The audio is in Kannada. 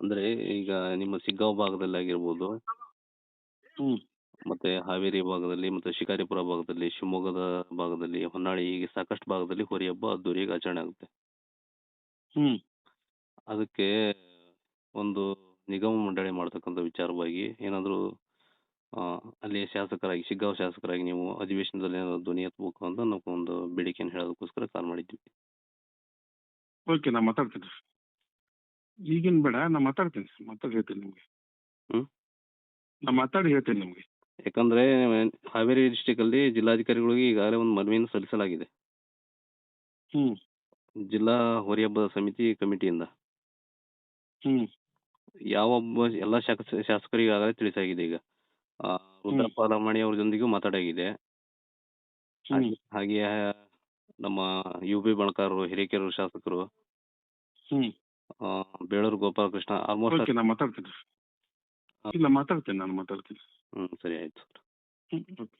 ಅಂದರೆ ಈಗ ನಿಮ್ಮ ಸಿಗ್ಗಾಂವ್ ಭಾಗದಲ್ಲಿ ಆಗಿರ್ಬೋದು ಹ್ಞೂ ಮತ್ತು ಹಾವೇರಿ ಭಾಗದಲ್ಲಿ ಮತ್ತೆ ಶಿಕಾರಿಪುರ ಭಾಗದಲ್ಲಿ ಶಿವಮೊಗ್ಗದ ಭಾಗದಲ್ಲಿ ಹೊನ್ನಾಳಿ ಹೀಗೆ ಸಾಕಷ್ಟು ಭಾಗದಲ್ಲಿ ಹೋರಿ ಹಬ್ಬ ಅದ್ದೂರಿಯಾಗಿ ಆಚರಣೆ ಆಗುತ್ತೆ. ಹ್ಮ್. ಅದಕ್ಕೆ ಒಂದು ನಿಗಮ ಮಂಡಳಿ ಮಾಡ್ತಕ್ಕಂಥ ವಿಚಾರವಾಗಿ ಏನಾದರೂ ಅಲ್ಲಿ ಶಾಸಕರಾಗಿ ಶಿಗ್ಗಾಂವ್ ಶಾಸಕರಾಗಿ ನೀವು ಅಧಿವೇಶನದಲ್ಲಿ ಏನಾದರೂ ಧ್ವನಿ ಎತ್ತಬೇಕು ಅಂತ ನಾವು ಒಂದು ಬೇಡಿಕೆಯನ್ನು ಹೇಳೋದಕ್ಕೋಸ್ಕರ ಕಾಲ್ ಮಾಡಿದ್ವಿ. ಓಕೆ ನಾನು ಮಾತಾಡ್ತೀನಿ. ಈಗಿನ ಬೇಡ ನಾನು ಮಾತಾಡ್ತೀನಿ ಮಾತಾಡಿ ಹೇಳ್ತೀನಿ ನಿಮಗೆ. ಹ್ಮ್? ನಾನು ಮಾತಾಡಿ ಹೇಳ್ತೀನಿ ನಿಮಗೆ. ಯಾಕಂದ್ರೆ ಹಾವೇರಿ ಡಿಸ್ಟಿಕಲ್ಲಿ ಜಿಲ್ಲಾಧಿಕಾರಿಗಳಿಗೆ ಈಗಾಗಲೇ ಒಂದು ಮನವಿಯನ್ನು ಸಲ್ಲಿಸಲಾಗಿದೆ. ಹ್ಮ್. ಜಿಲ್ಲಾ ಹೋರಿ ಹಬ್ಬದ ಸಮಿತಿ ಕಮಿಟಿಯಿಂದ. ಹ್ಮ್. ಯಾವೊಬ್ಬ ಎಲ್ಲ ಶಾಸಕರಿಗೆ ಆಗಲೇ ತಿಳಿಸಾಗಿದೆ ಈಗ. ಆ, ರುದ್ರಪ್ಪ ಲಮಾಣಿ ಅವ್ರ ಜೊತೆಗೂ ಮಾತಾಡಾಗಿದೆ. ಹ್ಞೂ ಹಾಗೆ ನಮ್ಮ ಯು ಬಿ ಬಣಕಾರರು ಹಿರೇಕೆರೂರು ಶಾಸಕರು. ಹ್ಞೂ ಆ, ಬೇಳೂರು ಗೋಪಾಲಕೃಷ್ಣ ಆಲ್ಮೋಸ್ಟ್ ಓಕೆ ನಾನು ಮಾತಾಡ್ತೀನಿ. ಇಲ್ಲ ಮಾತಾಡ್ತೀನಿ ನಾನು ಮಾತಾಡ್ತೀನಿ. ಹ್ಞೂ ಸರಿ ಆಯಿತು. ಹ್ಞೂ ಓಕೆ